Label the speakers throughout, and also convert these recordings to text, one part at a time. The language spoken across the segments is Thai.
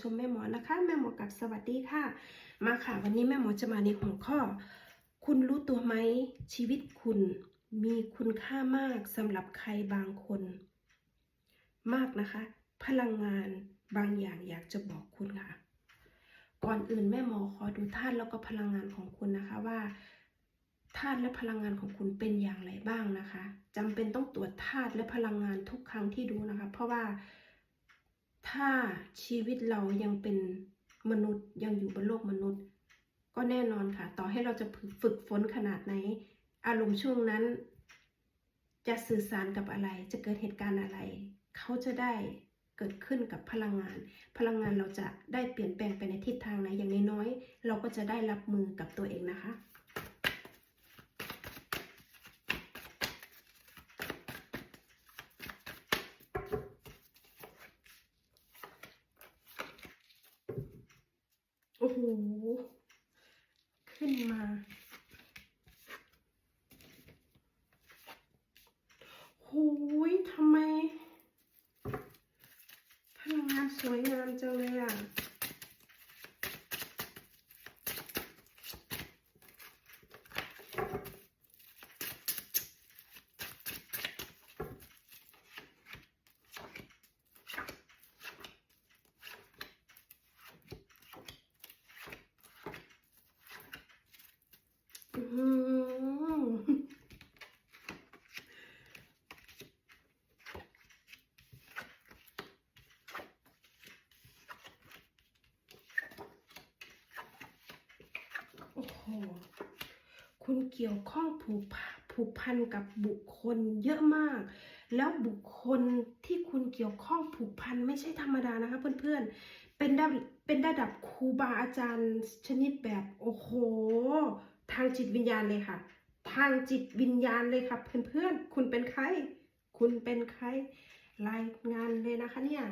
Speaker 1: ชมแม่หมอนะคะ แม่หมอกับสวัสดีค่ะ มาค่ะ วันนี้แม่หมอจะมาในหัวข้อ คุณรู้ตัวไหมชีวิตคุณมีคุณค่ามากสำหรับใครบางคน มากนะคะ พลังงานบางอย่างอยากจะบอกคุณค่ะ ก่อนอื่นแม่หมอขอดูธาตุแล้วก็พลังงานของคุณนะคะว่าธาตุและพลังงานของคุณเป็นอย่างไรบ้างนะคะจำเป็นต้องตรวจธาตุและพลังงานทุกครั้งที่ดูนะคะ เพราะว่า ถ้าชีวิตเรายังเป็นมนุษย์ยังอยู่บนโลกมนุษย์ ก็แน่นอนค่ะ ต่อให้เราจะฝึกฝนขนาดไหน อารมณ์ช่วงนั้น จะสื่อสารกับอะไร จะเกิดเหตุการณ์อะไร เขาจะได้เกิดขึ้นกับพลังงาน พลังงานเราจะได้เปลี่ยนแปลงไปในทิศทางไหนอย่างน้อยๆเราก็จะได้รับมือกับตัวเองนะคะ โอ้โห ขึ้นมา โหยทำไม พลังงานสวยงามจังเลยอะ อื้อหือโอ้โห คุณ เกี่ยวข้องผูกพะผูกพันกับบุคคลเยอะมาก แล้วบุคคลที่คุณเกี่ยวข้องผูกพันไม่ใช่ธรรมดานะคะเพื่อนๆ เป็นระดับเป็นระดับครูบาอาจารย์ชนิดแบบโอ้โห ทางจิตวิญญาณเลยค่ะ ทางจิตวิญญาณเลยค่ะเพื่อนๆ คุณเป็นใคร คุณเป็นใครรายงานเลยนะคะเนี่ย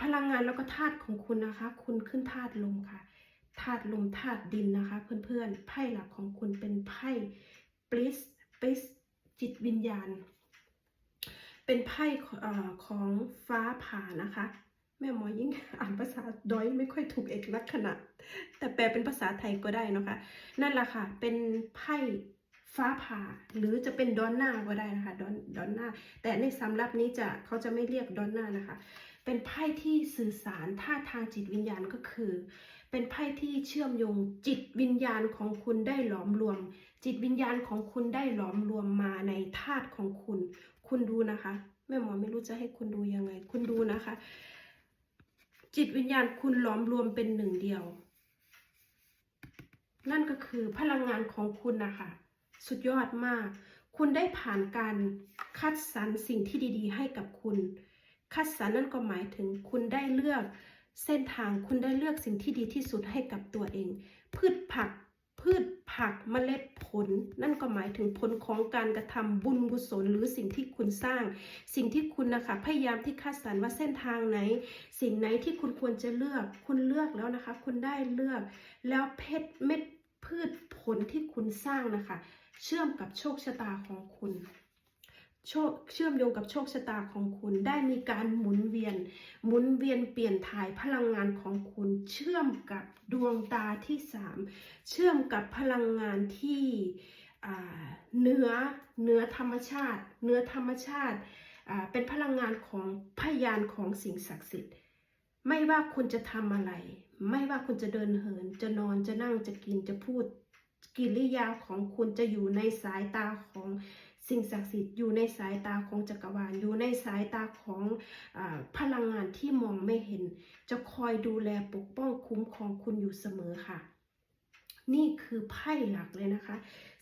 Speaker 1: พลังงานแล้วก็ธาตุของคุณนะคะ คุณขึ้นธาตุลมค่ะ ธาตุลมธาตุดินนะคะ เพื่อนๆไพ่หลักของคุณเป็นไพ่ปริสปริสจิตวิญญาณ เป็นไพ่ของฟ้าผ่านะคะ แม่หมอยิ่งอ่านภาษาดอยไม่ค่อยถูกเอกลักษณะ แต่แปลเป็นภาษาไทยก็ได้นะคะ นั่นแหละค่ะ เป็นไพ่ฟ้าผ่าหรือจะเป็นดอนนาก็ได้นะคะดอนดอนนาแต่ในสำรับนี้จะเขาจะไม่เรียกดอนนานะคะ เป็นไพ่ที่สื่อสารท่าทางจิตวิญญาณก็คือ เป็นไพ่ที่เชื่อมโยงจิตวิญญาณของคุณได้หลอมรวม จิตวิญญาณของคุณได้หลอมรวมมาในธาตุของคุณ คุณดูนะคะแม่หมอไม่รู้จะให้คุณดูยังไง คุณดูนะคะ จิตวิญญาณคุณหลอมรวมเป็นหนึ่งเดียว นั่นก็คือพลังงานของคุณนะคะสุดยอดมาก คุณได้ผ่านการคัดสรรสิ่งที่ดี ๆ ให้กับคุณ คัดสรรนั่นก็หมายถึงคุณได้เลือก เส้นทางคุณได้เลือกสิ่งที่ดีที่สุดให้กับตัวเอง พืชผัก พืชผักเมล็ดผล นั่นก็หมายถึงผลของการกระทำบุญกุศลหรือสิ่งที่คุณสร้าง สิ่งที่คุณนะคะพยายามที่คัดสรรว่าเส้นทางไหน สิ่งไหนที่คุณควรจะเลือก คุณเลือกแล้วนะคะ คุณได้เลือก แล้วเพชรเม็ดพืชผลที่คุณสร้างนะคะ เชื่อมกับโชคชะตาของคุณ เชื่อมโยงกับโชคชะตาของคุณ ได้มีการหมุนเวียน หมุนเวียนเปลี่ยนถ่ายพลังงานของคุณ เชื่อมกับดวงตาที่สามเชื่อมกับพลังงานที่เนื้อเนื้อธรรมชาติ เนื้อธรรมชาติเป็นพลังงานของพยานของสิ่งศักดิ์สิทธิ์ ไม่ว่าคุณจะทำอะไร ไม่ว่าคุณจะเดินเหิน จะนอนจะนั่งจะกินจะพูด กิริยาของคุณจะอยู่ในสายตาของ สิ่งศักดิ์สิทธิ์อยู่ในสายตาของจักรวาลอยู่ในสายตาของอพลังงานที่มองไม่เห็น จะคอยดูแลปกป้องคุ้มครองคุณอยู่เสมอค่ะ นี่คือไพ่หลักเลยนะคะ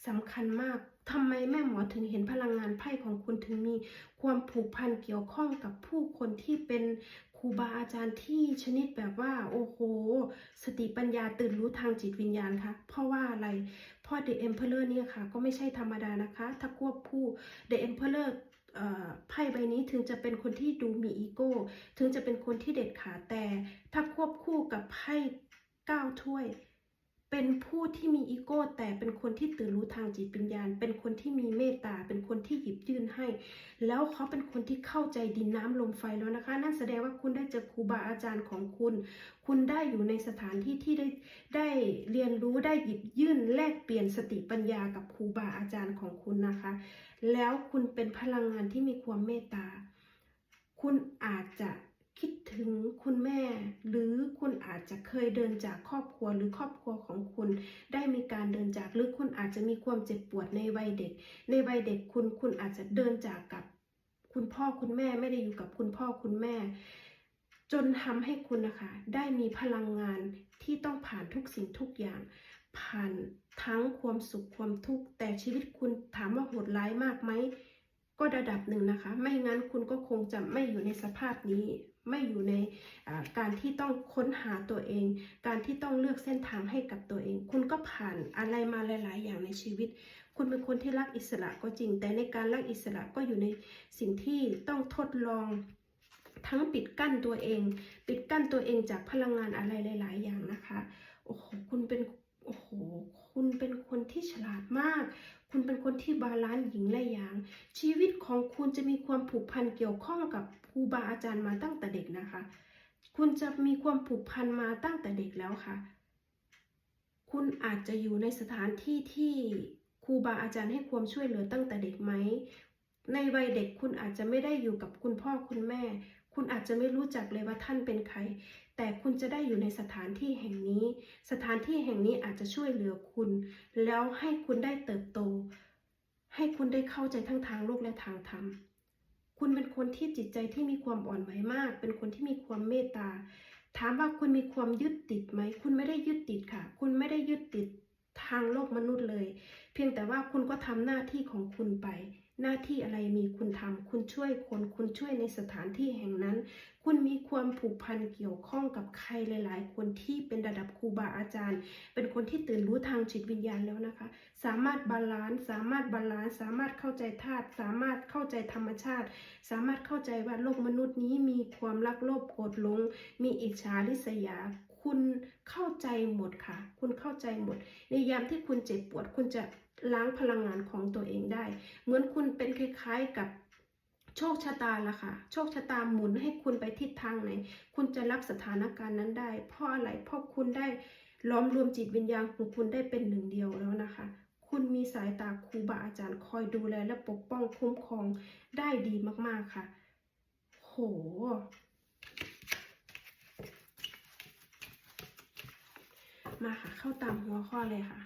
Speaker 1: สำคัญมากทำไมแม่หมอถึงเห็นพลังงานไพ่ของคุณถึงมีความผูกพันเกี่ยวข้องกับผู้คนที่เป็นครูบาอาจารย์ที่ชนิดแบบว่า โอ้โห สติปัญญาตื่นรู้ทางจิตวิญญาณคะเพราะว่าอะไรเพราะ The Emperor เนี่ยค่ะ ก็ไม่ใช่ธรรมดานะคะ ถ้าควบคู่ The Emperor เอ่อไพ่ใบนี้ถึงจะเป็นคนที่ดูมีอีโก้ ถึงจะเป็นคนที่เด็ดขาดแต่ถ้าควบคู่กับไพ่เก้าถ้วย เป็นผู้ที่มีอีโก้แต่เป็นคนที่ตื่นรู้ทางจิตวิญญาณเป็นคนที่มีเมตตา เป็นคนที่หยิบยื่นให้ แล้วเขาเป็นคนที่เข้าใจดินน้ำลมไฟแล้วนะคะ นั่นแสดงว่าคุณได้เจอครูบาอาจารย์ของคุณ คุณได้อยู่ในสถานที่ที่ได้ได้เรียนรู้ได้หยิบยื่นแลกเปลี่ยนสติปัญญากับครูบาอาจารย์ของคุณนะคะ แล้วคุณเป็นพลังงานที่มีความเมตตา คุณอาจจะ คิดถึงคุณแม่ หรือคุณอาจจะเคยเดินจากครอบครัวหรือครอบครัวของคุณ ได้มีการเดินจากหรือคุณอาจจะมีความเจ็บปวดในวัยเด็ก ในวัยเด็กคุณคุณอาจจะเดินจากกับคุณพ่อคุณแม่ไม่ได้อยู่กับคุณพ่อคุณแม่ จนทำให้คุณนะคะ ได้มีพลังงานที่ต้องผ่านทุกสิ่งทุกอย่าง ผ่านทั้งความสุขความทุกข์แต่ชีวิตคุณถามว่าโหดร้ายมากไหมก็ระดับหนึ่งนะคะ ไม่งั้นคุณก็คงจะไม่อยู่ในสภาพนี้ ไม่อยู่ในการที่ต้องค้นหาตัวเอง การที่ต้องเลือกเส้นทางให้กับตัวเอง คุณก็ผ่านอะไรมาหลาย ๆ อย่างในชีวิต คุณเป็นคนที่รักอิสระก็จริง แต่ในการรักอิสระก็อยู่ในสิ่งที่ต้องทดลองทั้งปิดกั้นตัวเอง ปิดกั้นตัวเองจากพลังงานอะไรหลาย ๆ อย่างนะคะ โอ้โห คุณเป็น โอ้โห คุณเป็นคนที่ฉลาดมาก คุณเป็นคนที่บาลานซ์หญิงและหยาง ชีวิตของคุณจะมีความผูกพันเกี่ยวข้องกับ รูบาอาจารย์มาตั้งแต่เด็กนะคะ คุณจะมีความผูกพันมาตั้งแต่เด็กแล้วค่ะ คุณอาจจะอยู่ในสถานที่ที่ครูบาอาจารย์ให้ความช่วยเหลือตั้งแต่เด็กไหม ในวัยเด็กคุณอาจจะไม่ได้อยู่กับคุณพ่อคุณแม่ คุณอาจจะไม่รู้จักเลยว่าท่านเป็นใคร แต่คุณจะได้อยู่ในสถานที่แห่งนี้ สถานที่แห่งนี้อาจจะช่วยเหลือคุณ แล้วให้คุณได้เติบโต ให้คุณได้เข้าใจทั้งทางโลกและทางธรรม คุณเป็นคนที่จิตใจที่มีความอ่อนไหวมาก เป็นคนที่มีความเมตตา ถามว่าคุณมีความยึดติดไหม คุณไม่ได้ยึดติดค่ะ คุณไม่ได้ยึดติดทางโลกมนุษย์เลย เพียงแต่ว่าคุณก็ทำหน้าที่ของคุณไป หน้าที่อะไรมีคุณทำคุณช่วยคนคุณช่วยในสถานที่แห่งนั้น คุณมีความผูกพันเกี่ยวข้องกับใครหลาย ๆ คนที่เป็นระดับครูบาอาจารย์ เป็นคนที่ตื่นรู้ทางจิตวิญญาณแล้วนะคะ สามารถบาลานซ์สามารถบาลานซ์สามารถเข้าใจธาตุสามารถเข้าใจธรรมชาติ สามารถเข้าใจว่าโลกมนุษย์นี้มีความรักโลภโกรธหลง มีอิจฉาริษยาคุณเข้าใจหมดค่ะ คุณเข้าใจหมด ในยามที่คุณเจ็บปวดคุณจะ ล้างพลังงานของตัวเองได้ เหมือนคุณเป็นคล้ายๆกับโชคชะตาละค่ะ โชคชะตาหมุนให้คุณไปทิศทางไหน คุณจะรับสถานการณ์นั้นได้ เพราะอะไร เพราะคุณได้ล้อมรวมจิตวิญญาณของคุณได้เป็นหนึ่งเดียวแล้วนะคะ คุณมีสายตาครูบาอาจารย์คอยดูแลและปกป้องคุ้มครองได้ดีมากๆค่ะ โห มาค่ะ เข้าตามหัวข้อเลยค่ะ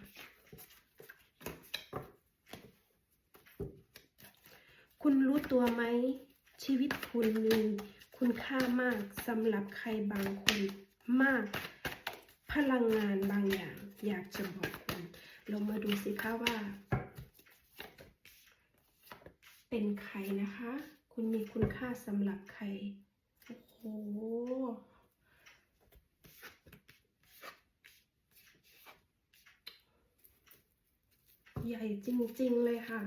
Speaker 1: คุณรู้ตัวไหม ชีวิตคุณมีคุณค่ามากสำหรับใครบางคนมาก พลังงานบางอย่าง อยากจะบอกคุณลองมาดูสิคะว่า เป็นใครนะคะ คุณมีคุณค่าสำหรับใคร โอ้โหใหญ่จริง ๆ เลยค่ะ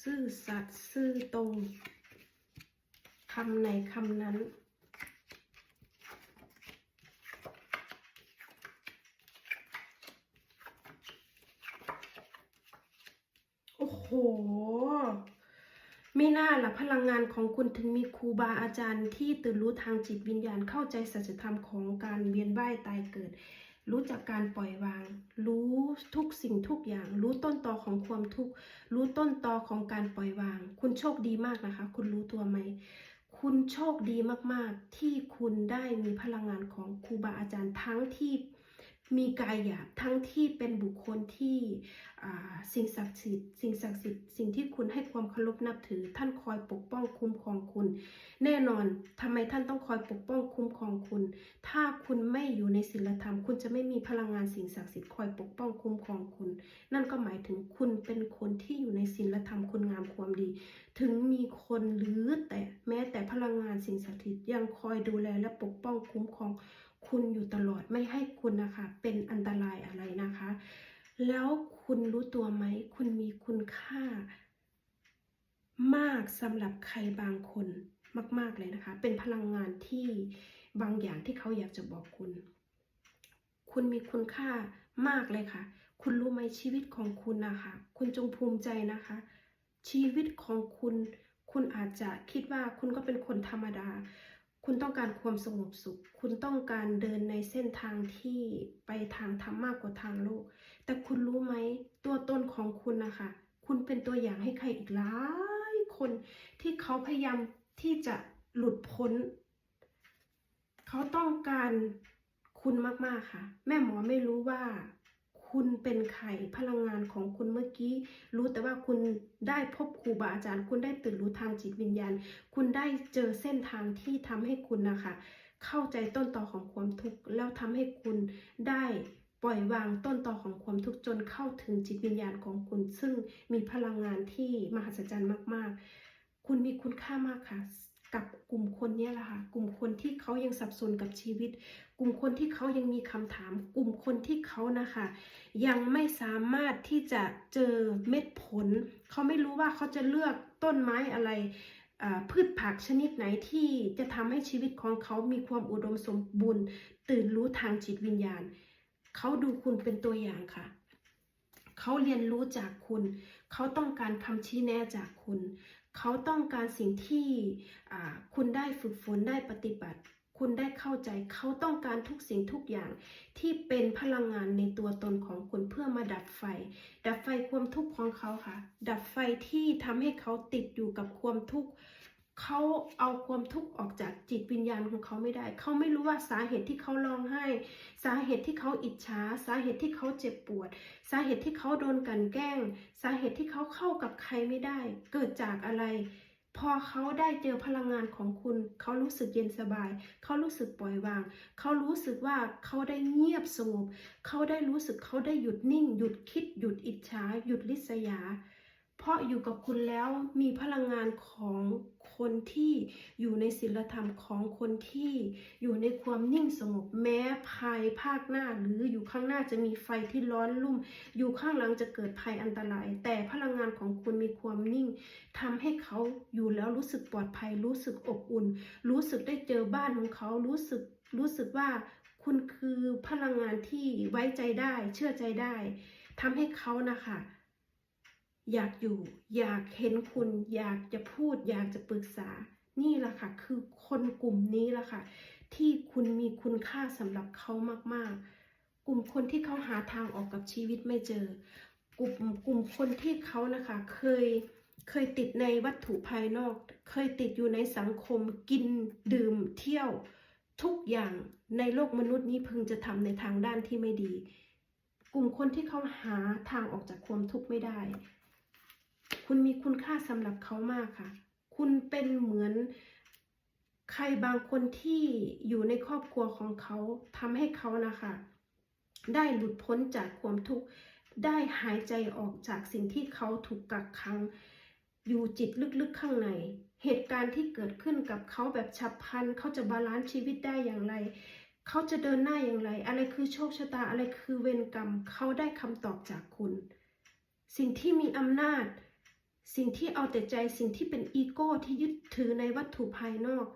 Speaker 1: ซื่อสัตย์ซื่อตรงคำไหนคำนั้น โห ไม่น่าล่ะพลังงานของคุณถึงมีครูบาอาจารย์ที่ตื่นรู้ทางจิตวิญญาณเข้าใจสัจธรรมของการเวียนว่ายตายเกิด รู้จักการปล่อยวาง รู้ทุกสิ่งทุกอย่าง รู้ต้นตอของความทุกข์ รู้ต้นตอของการปล่อยวาง คุณโชคดีมากนะคะ คุณรู้ตัวไหมคุณโชคดีมาก ๆ ที่คุณได้มีพลังงานของครูบาอาจารย์ทั้งที่ มีกายหยาบทั้งที่เป็นบุคคลที่สิ่งศักดิ์สิทธิ์สิ่งศักดิ์สิทธิ์สิ่งที่คุณให้ความเคารพนับถือ ท่านคอยปกป้องคุ้มครองคุณ แน่นอนทำไมท่านต้องคอยปกป้องคุ้มครองคุณ ถ้าคุณไม่อยู่ในศีลธรรม คุณจะไม่มีพลังงานสิ่งศักดิ์สิทธิ์คอยปกป้องคุ้มครองคุณ นั่นก็หมายถึงคุณเป็นคนที่อยู่ในศีลธรรมคุณงามความดี ถึงมีคนหรือแต่แม้แต่พลังงานสิ่งศักดิ์สิทธิ์ยังคอยดูแลและปกป้องคุ้มครอง คุณอยู่ตลอดไม่ให้คุณนะคะ เป็นอันตรายอะไรนะคะ แล้วคุณรู้ตัวไหม คุณมีคุณค่ามากสำหรับใครบางคนมาก ๆ เลยนะคะ เป็นพลังงานที่บางอย่างที่เขาอยากจะบอกคุณ คุณมีคุณค่ามากเลยค่ะ คุณรู้ไหมชีวิตของคุณนะคะ คุณจงภูมิใจนะคะ ชีวิตของคุณ คุณอาจจะคิดว่าคุณก็เป็นคนธรรมดา คุณต้องการความสงบสุข คุณต้องการเดินในเส้นทางที่ไปทางธรรมมากกว่าทางโลก แต่คุณรู้ไหมตัวตนของคุณนะคะ คุณเป็นตัวอย่างให้ใครอีกหลายคนที่เขาพยายามที่จะหลุดพ้น เขาต้องการคุณมาก ๆ ค่ะ แม่หมอไม่รู้ว่า คุณเป็นใครพลังงานของคุณเมื่อกี้ รู้แต่ว่าคุณได้พบครูบาอาจารย์ คุณได้ตื่นรู้ทางจิตวิญญาณ คุณได้เจอเส้นทางที่ทำให้คุณนะคะ เข้าใจต้นตอของความทุกข์แล้วทำให้คุณได้ปล่อยวางต้นตอของความทุกข์จนเข้าถึงจิตวิญญาณของคุณ ซึ่งมีพลังงานที่มหัศจรรย์มาก ๆ คุณมีคุณค่ามากค่ะกับกลุ่มคนนี้แหละค่ะ กลุ่มคนที่เขายังสับสนกับชีวิต กลุ่มคนที่เขายังมีคำถาม กลุ่มคนที่เขานะคะ ยังไม่สามารถที่จะเจอเม็ดผล เขาไม่รู้ว่าเขาจะเลือกต้นไม้อะไรพืชผักชนิดไหนที่จะทำให้ชีวิตของเขามีความอุดมสมบูรณ์ ตื่นรู้ทางจิตวิญญาณ เขาดูคุณเป็นตัวอย่างค่ะ เขาเรียนรู้จากคุณ เขาต้องการคำชี้แนะจากคุณ เขาต้องการสิ่งที่คุณได้ฝึกฝนได้ปฏิบัติ คุณได้เข้าใจเขาต้องการทุกสิ่งทุกอย่างที่เป็นพลังงานในตัวตนของคุณเพื่อมาดับไฟ ดับไฟความทุกข์ของเขาค่ะ ดับไฟที่ทำให้เขาติดอยู่กับความทุกข์เขาเอาความทุกข์ออกจากจิตวิญญาณของเขาไม่ได้ เขาไม่รู้ว่าสาเหตุที่เขาร้องไห้ สาเหตุที่เขาอิจฉา สาเหตุที่เขาเจ็บปวด สาเหตุที่เขาโดนกันแกล้ง สาเหตุที่เขาเข้ากับใครไม่ได้ เกิดจากอะไร พอเขาได้เจอพลังงานของคุณ เขารู้สึกเย็นสบาย เขารู้สึกปล่อยวาง เขารู้สึกว่าเขาได้เงียบสงบ เขาได้รู้สึกเขาได้หยุดนิ่ง หยุดคิด หยุดอิจฉา หยุดลิษยา เพราะอยู่กับคุณแล้วมีพลังงานของคนที่อยู่ในศีลธรรมของคนที่อยู่ในความนิ่งสงบแม้ภายภาคหน้า หรืออยู่ข้างหน้าจะมีไฟที่ร้อนลุ่ม อยู่ข้างหลังจะเกิดภัยอันตราย แต่พลังงานของคุณมีความนิ่งทำให้เขาอยู่แล้วรู้สึกปลอดภัย รู้สึกอบอุ่น รู้สึกได้เจอบ้านของเขารู้สึกรู้สึกว่าคุณคือพลังงานที่ไว้ใจได้ เชื่อใจได้ทำให้เขานะคะ อยากอยู่ อยากเห็นคุณ อยากจะพูด อยากจะปรึกษา นี่แหละค่ะ คือคนกลุ่มนี้แหละค่ะ ที่คุณมีคุณค่าสำหรับเขามากๆ กลุ่มคนที่เขาหาทางออกกับชีวิตไม่เจอ กลุ่มกลุ่มคนที่เขานะคะ เคยเคยติดในวัตถุภายนอก เคยติดอยู่ในสังคมกินดื่มเที่ยว ทุกอย่างในโลกมนุษย์นี้พึงจะทำในทางด้านที่ไม่ดี กลุ่มคนที่เขาหาทางออกจากความทุกข์ไม่ได้ คุณมีคุณค่าสำหรับเขามากค่ะ คุณเป็นเหมือนใครบางคนที่อยู่ในครอบครัวของเขาทำให้เขานะคะ ได้หลุดพ้นจากความทุกข์ได้หายใจออกจากสิ่งที่เขาถูกกักขัง อยู่จิตลึกๆข้างใน เหตุการณ์ที่เกิดขึ้นกับเขาแบบฉับพลันเขาจะบาลานซ์ชีวิตได้อย่างไรเขาจะเดินหน้าอย่างไร อะไรคือโชคชะตา อะไรคือเวรกรรม เขาได้คำตอบจากคุณ สิ่งที่มีอำนาจ สิ่งที่เอาแต่ใจสิ่งที่เป็นอีโก้ที่ยึดถือในวัตถุภายนอก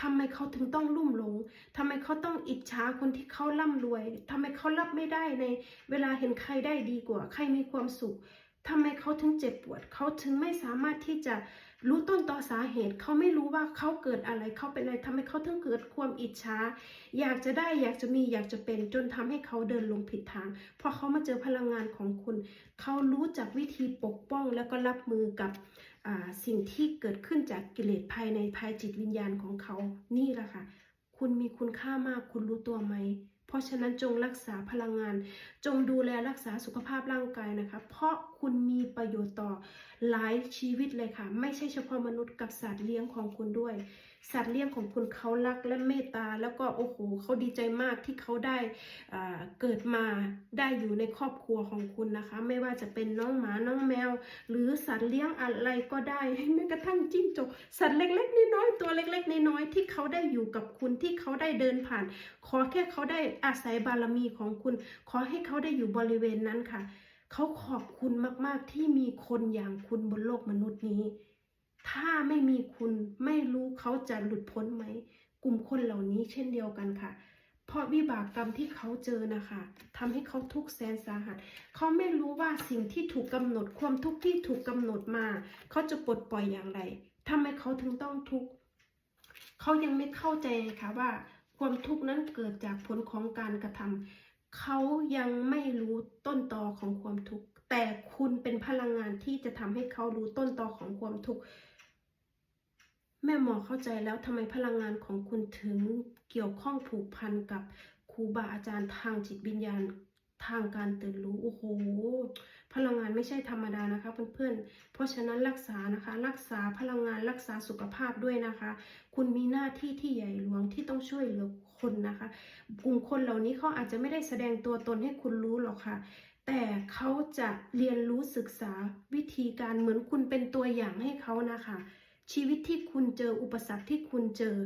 Speaker 1: ทำไมเขาถึงต้องลุ่มหลงทำไมเขาต้องอิจฉาคนที่เขาร่ำรวยทำไมเขารับไม่ได้ในเวลาเห็นใครได้ดีกว่า ใครมีความสุขทำไมเขาถึงเจ็บปวด เขาถึงไม่สามารถที่จะ รู้ต้นตอสาเหตุเขาไม่รู้ว่าเขาเกิดอะไรเขาเป็นอะไรทำไมเขาถึงเกิดความอิจฉาอยากจะได้อยากจะมีอยากจะเป็นจนทำให้เขาเดินลงผิดทางพอเขามาเจอพลังงานของคุณ เขารู้จักวิธีปกป้องแล้วก็รับมือกับสิ่งที่เกิดขึ้นจากกิเลสภายในภายจิตวิญญาณของเขานี่แหละค่ะ คุณมีคุณค่ามากคุณรู้ตัวไหม เพราะฉะนั้นจงรักษาพลังงาน จงดูแลรักษาสุขภาพร่างกายนะคะ เพราะคุณมีประโยชน์ต่อหลายชีวิตเลยค่ะ ไม่ใช่เฉพาะมนุษย์กับสัตว์เลี้ยงของคุณด้วย สัตว์เลี้ยงของคุณเขารักและเมตตา แล้วก็โอ้โหเขาดีใจมากที่เขาได้เกิดมาได้อยู่ในครอบครัวของคุณนะคะ ไม่ว่าจะเป็นน้องหมาน้องแมว หรือสัตว์เลี้ยงอะไรก็ได้แม้กระทั่งจิ้งจกสัตว์เล็กๆน้อยๆตัวเล็กๆน้อยๆที่เขาได้อยู่กับคุณที่เขาได้เดินผ่าน ขอแค่เขาได้อาศัยบารมีของคุณ ขอให้เขาได้อยู่บริเวณนั้นค่ะ เขาขอบคุณมากๆที่มีคนอย่างคุณบนโลกมนุษย์นี้ ถ้าไม่มีคุณไม่รู้เขาจะหลุดพ้นไหม กลุ่มคนเหล่านี้เช่นเดียวกันค่ะ เพราะวิบากกรรมที่เขาเจอนะคะทำให้เขาทุกข์แสนสาหัส เขาไม่รู้ว่าสิ่งที่ถูกกำหนดความทุกข์ที่ถูกกำหนดมา เขาจะปลดปล่อยอย่างไรทำไมเขาถึงต้องทุกข์เขายังไม่เข้าใจค่ะว่า ความทุกข์นั้นเกิดจากผลของการกระทำเขายังไม่รู้ต้นตอของความทุกข์ แต่คุณเป็นพลังงานที่จะทำให้เขารู้ต้นตอของความทุกข์ แม่หมอเข้าใจแล้วทำไมพลังงานของคุณถึงเกี่ยวข้องผูกพันกับครูบาอาจารย์ทางจิตวิญญาณทางการตื่นรู้โอ้โหพลังงานไม่ใช่ธรรมดานะคะเพื่อนๆ เพราะฉะนั้นรักษานะคะ รักษาพลังงานรักษาสุขภาพด้วยนะคะ คุณมีหน้าที่ที่ใหญ่หลวงที่ต้องช่วยเหลือคนนะคะ กลุ่มคนเหล่านี้เขาอาจจะไม่ได้แสดงตัวตนให้คุณรู้หรอกค่ะ แต่เขาจะเรียนรู้ศึกษาวิธีการเหมือนคุณเป็นตัวอย่างให้เขานะคะ ชีวิตที่คุณเจออุปสรรคที่คุณเจอ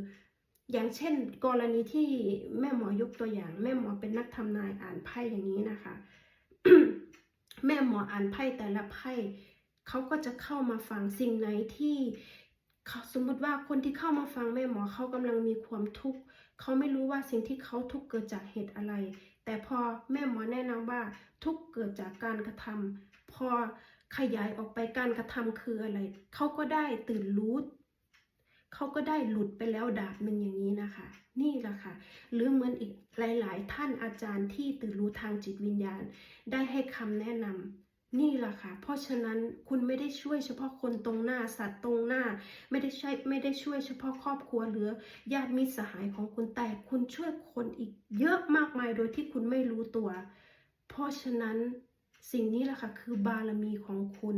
Speaker 1: อย่างเช่น กรณีที่แม่หมอยกตัวอย่าง แม่หมอเป็นนักทำนายอ่านไพ่อย่างนี้นะคะ แม่หมออ่านไพ่แต่ละไพ่เขาก็จะเข้ามาฟังสิ่งไหนที่เขาสมมติว่าคนที่เข้ามาฟังแม่หมอเขากำลังมีความทุกข์เขาไม่รู้ว่าสิ่งที่เขาทุกข์เกิดจากเหตุอะไร แต่พอแม่หมอแนะนำว่าทุกข์เกิดจากการกระทำพอ ขยายออกไปการกระทำคืออะไร เขาก็ได้ตื่นรู้ เขาก็ได้หลุดไปแล้วดาบหนึ่งอย่างนี้นะคะ นี่แหละค่ะ หรือเหมือนอีกหลาย ๆ ท่านอาจารย์ที่ตื่นรู้ทางจิตวิญญาณ ได้ให้คำแนะนำนี่แหละค่ะ เพราะฉะนั้นคุณไม่ได้ช่วยเฉพาะคนตรงหน้าสัตว์ตรงหน้า ไม่ได้ใช่ไม่ได้ช่วยเฉพาะครอบครัวหรือญาติมิตรสหายของคุณแต่คุณช่วยคนอีกเยอะมากมายโดยที่คุณไม่รู้ตัว เพราะฉะนั้น สิ่งนี้แหละค่ะคือบารมีของคุณ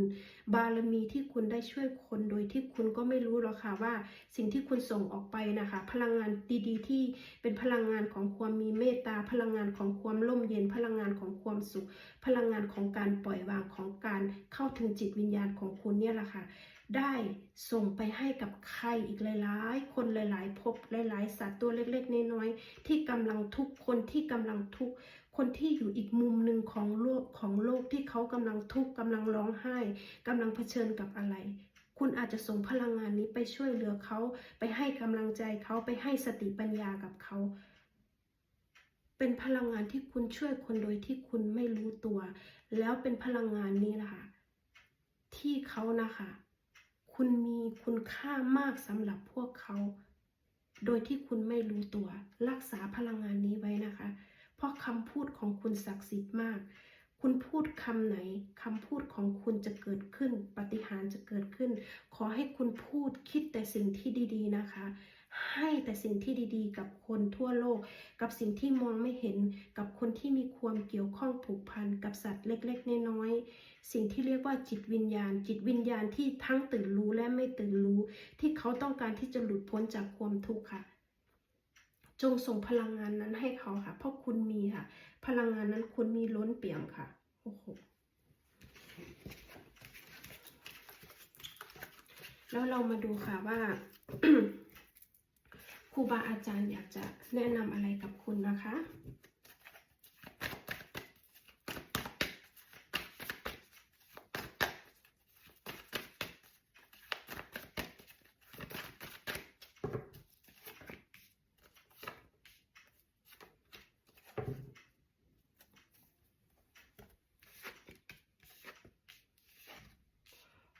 Speaker 1: บารมีที่คุณได้ช่วยคนโดยที่คุณก็ไม่รู้หรอกค่ะว่า สิ่งที่คุณส่งออกไปนะคะ พลังงานดีๆ ที่เป็นพลังงานของความมีเมตตาพลังงานของความร่มเย็นพลังงานของความสุข พลังงานของการปล่อยวางของการเข้าถึงจิตวิญญาณของคุณเนี่ยแหละค่ะได้ส่งไปให้กับใครอีกหลายๆ คนหลายๆภพหลายๆ สัตว์ตัวเล็กๆ น้อยๆที่กำลังทุกข์คนที่กำลังทุกข์ คนที่อยู่อีกมุมหนึ่งของโลกของโลกที่เขากำลังทุกข์กำลังร้องไห้กำลังเผชิญกับอะไร คุณอาจจะส่งพลังงานนี้ไปช่วยเหลือเขา ไปให้กำลังใจเขาไปให้สติปัญญากับเขา เป็นพลังงานที่คุณช่วยคนโดยที่คุณไม่รู้ตัว แล้วเป็นพลังงานนี้นะคะที่เขานะคะ คุณมีคุณค่ามากสำหรับพวกเขา โดยที่คุณไม่รู้ตัว รักษาพลังงานนี้ไว้นะคะ ราะคำพูดของคุณศักดิ์สิทธิ์มาก คุณพูดคำไหนคำพูดของคุณจะเกิดขึ้น ปฏิหารจะเกิดขึ้น ขอให้คุณพูดคิดแต่สิ่งที่ดี ๆ นะคะ ให้แต่สิ่งที่ดีๆ กับคนทั่วโลก กับสิ่งที่มองไม่เห็น กับคนที่มีความเกี่ยวข้องผูกพัน กับสัตว์เล็ก ๆ น้อยๆ สิ่งที่เรียกว่าจิตวิญญาณ จิตวิญญาณที่ทั้งตื่นรู้และไม่ตื่นรู้ ที่เขาต้องการที่จะหลุดพ้นจากความทุกข์ค่ะ จงส่งพลังงานนั้นให้เขาค่ะ เพราะคุณมีค่ะ พลังงานนั้นคุณมีล้นเปี่ยมค่ะ โอ้โห แล้วเรามาดูค่ะว่าครูบาอาจารย์อยากจะแนะนำอะไรกับคุณนะคะ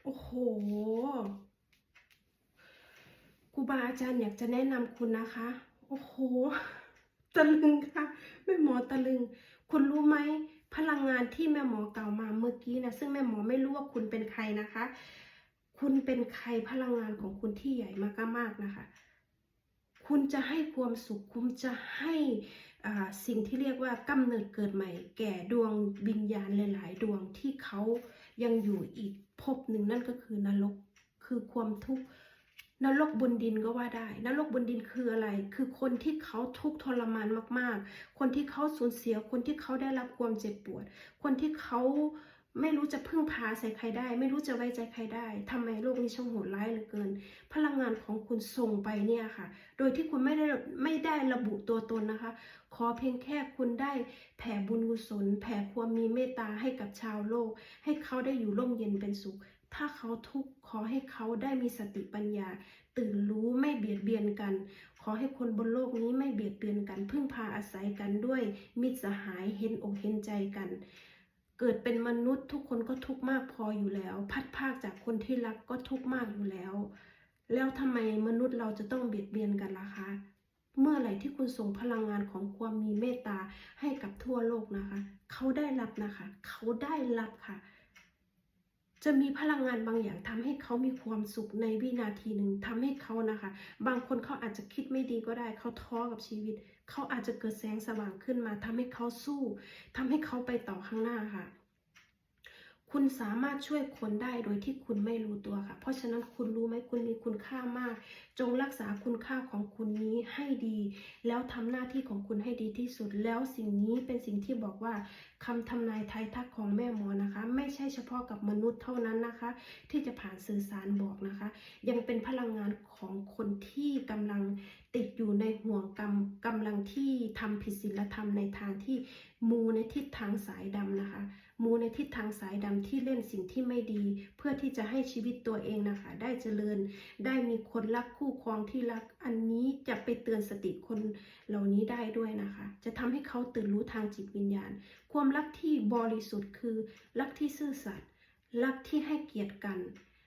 Speaker 1: โอ้โหครูบาอาจารย์อยากจะแนะนำคุณนะคะ โอ้โห ตะลึงค่ะ แม่หมอตะลึง คุณรู้ไหมพลังงานที่แม่หมอกล่าวมาเมื่อกี้นะ ซึ่งแม่หมอไม่รู้ว่าคุณเป็นใครนะคะ คุณเป็นใครพลังงานของคุณที่ใหญ่มากมากๆนะคะ คุณจะให้ความสุข คุณจะให้สิ่งที่เรียกว่ากำเนิดเกิดใหม่ แก่ดวงวิญญาณหลาย ๆ ดวงที่เขา ยังอยู่อีกภพหนึ่งนั่นก็คือนรกคือความทุกข์นรกบนดินก็ว่าได้ นรกบนดินคืออะไร คือคนที่เขาทุกข์ทรมานมาก ๆ คนที่เขาสูญเสีย คนที่เขาได้รับความเจ็บปวด คนที่เขา ไม่รู้จะพึ่งพาใส่ใครได้ ไม่รู้จะไว้ใจใครได้ทำไมโลกนี้ช่างโหดร้ายเหลือเกิน พลังงานของคุณส่งไปเนี่ยค่ะ โดยที่คุณไม่ได้ไม่ได้ระบุตัวตนนะคะ ขอเพียงแค่คุณได้แผ่บุญกุศล แผ่ความมีเมตตาให้กับชาวโลก ให้เขาได้อยู่ร่มเย็นเป็นสุข ถ้าเขาทุกข์ขอให้เขาได้มีสติปัญญา ตื่นรู้ไม่เบียดเบียนกัน ขอให้คนบนโลกนี้ไม่เบียดเบียนกัน พึ่งพาอาศัยกันด้วยมิตรสหายเห็นอกเห็นใจกัน เกิดเป็นมนุษย์ทุกคนก็ทุกข์มากพออยู่แล้ว พัดภาคจากคนที่รักก็ทุกข์มากอยู่แล้ว แล้วทำไมมนุษย์เราจะต้องเบียดเบียนกันล่ะคะ เมื่อไหร่ที่คุณส่งพลังงานของความมีเมตตาให้กับทั่วโลกนะคะ เขาได้รับนะคะ เขาได้รับค่ะ จะมีพลังงานบางอย่างทำให้เขามีความสุขในวินาทีหนึ่งทำให้เขานะคะ บางคนเขาอาจจะคิดไม่ดีก็ได้ เขาท้อกับชีวิต เขาอาจจะเกิดแสงสว่างขึ้นมาทำให้เขาสู้ทำให้เขาไปต่อข้างหน้าค่ะ คุณสามารถช่วยคนได้โดยที่คุณไม่รู้ตัวค่ะ เพราะฉะนั้นคุณรู้ไหมคุณมีคุณค่ามากจงรักษาคุณค่าของคุณนี้ให้ดี แล้วทำหน้าที่ของคุณให้ดีที่สุด แล้วสิ่งนี้เป็นสิ่งที่บอกว่าคำทำนายทายทักของแม่หมอนะคะ ไม่ใช่เฉพาะกับมนุษย์เท่านั้นนะคะ ที่จะผ่านสื่อสารบอกนะคะ ยังเป็นพลังงานของคนที่กำลังติดอยู่ในห่วงกรรมกำลังที่ทำผิดศีลธรรมในทางที่มูในทิศทางสายดำนะคะ มูในทิศทางสายดำที่เล่นสิ่งที่ไม่ดี เพื่อที่จะให้ชีวิตตัวเองนะคะ ได้เจริญได้มีคนรักคู่ครองที่รัก อันนี้จะไปเตือนสติคนเหล่านี้ได้ด้วยนะคะ จะทำให้เขาตื่นรู้ทางจิตวิญญาณ ความรักที่บริสุทธิ์คือรักที่ซื่อสัตย์รักที่ให้เกียรติกัน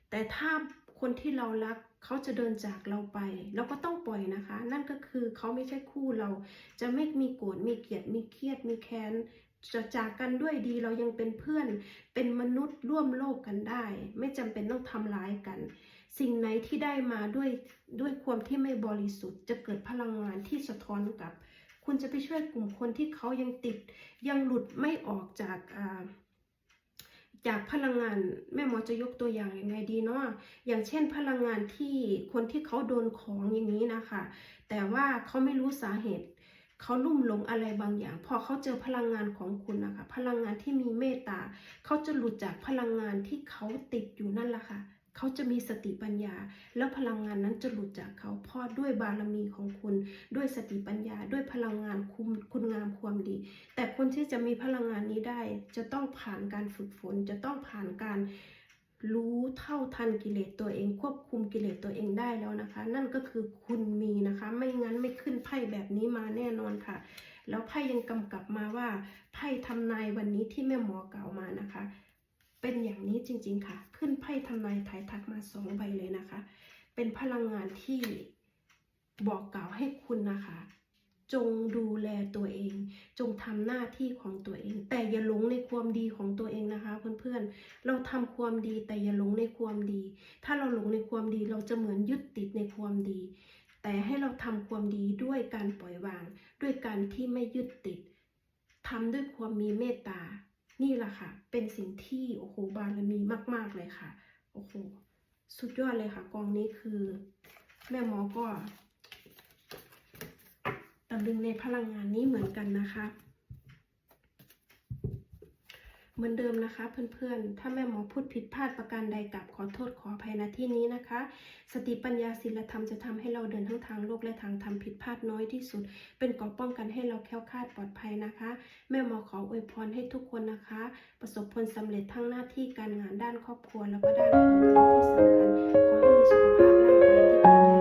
Speaker 1: แต่ถ้าคนที่เรารักเขาจะเดินจากเราไป เราก็ต้องปล่อยนะคะ นั่นก็คือเขาไม่ใช่คู่เรา จะไม่มีโกรธมีเกลียดมีเครียดมีแค้นจะจากกันด้วยดีเรายังเป็นเพื่อน เป็นมนุษย์ร่วมโลกกันได้ ไม่จำเป็นต้องทำร้ายกัน สิ่งไหนที่ได้มาด้วยด้วยความที่ไม่บริสุทธิ์ จะเกิดพลังงานที่สะท้อนกลับ คุณจะไปช่วยกลุ่มคนที่เขายังติด ยังหลุดไม่ออกจากาจากพลังงานแม่หมอจะยกตัวอย่างยังไงดีเนาะอย่างเช่นพลังงานที่คนที่เขาโดนของอย่างนี้นะคะ แต่ว่าเขาไม่รู้สาเหตุ เขาลุ่มหลงอะไรบางอย่าง พอเขาเจอพลังงานของคุณนะคะ พลังงานที่มีเมตตาเขาจะหลุดจากพลังงานที่เขาติดอยู่นั่นแหละค่ะ เขาจะมีสติปัญญา แล้วพลังงานนั้นจะหลุดจากเขาเพราะด้วยบารมีของคุณ ด้วยสติปัญญา ด้วยพลังงานคุณคุณงามความดี แต่คนที่จะมีพลังงานนี้ได้ จะต้องผ่านการฝึกฝน จะต้องผ่านการรู้เท่าทันกิเลสตัวเองควบคุมกิเลสตัวเองได้แล้วนะคะ นั่นก็คือคุณมีนะคะ ไม่งั้นไม่ขึ้นไพ่แบบนี้มาแน่นอนค่ะ แล้วไพ่ยังกำกับมาว่าไพ่ทำนายวันนี้ที่แม่หมอกล่าวมานะคะ เป็นอย่างนี้จริงๆค่ะ ขึ้นไพ่ทำนายถ่ายทักมาสองใบเลยนะคะ เป็นพลังงานที่บอกกล่าวให้คุณนะคะ จงดูแลตัวเอง จงทำหน้าที่ของตัวเอง แต่อย่าหลงในความดีของตัวเองนะคะ เพื่อนๆ เราทำความดีแต่อย่าหลงในความดี ถ้าเราหลงในความดีเราจะเหมือนยึดติดในความดี แต่ให้เราทำความดีด้วยการปล่อยวาง ด้วยการที่ไม่ยึดติดทำด้วยความมีเมตตา นี่แหละค่ะ เป็นสิ่งที่โอ้โหบารมีมาก ๆเลยค่ะ โอ้โห สุดยอดเลยค่ะ กองนี้คือ แม่หมอก็ตะลึงในพลังงานนี้เหมือนกันนะคะ เหมือนเดิมนะคะเพื่อนๆ ถ้าแม่หมอพูดผิดพลาดประการใดกับขอโทษขออภัยณที่นี้นะคะ สติปัญญาศีลธรรมจะทำให้เราเดินทั้งทางโลกและทางธรรมผิดพลาดน้อยที่สุด เป็นเกราะป้องกันให้เราแคล้วคลาดปลอดภัยนะคะ แม่หมอขออวยพรให้ทุกคนนะคะ ประสบผลสำเร็จทั้งหน้าที่การงานด้านครอบครัวแล้วก็ด้านการเงินที่สำคัญขอให้มีสุขภาพร่างกายที่แข็งแรง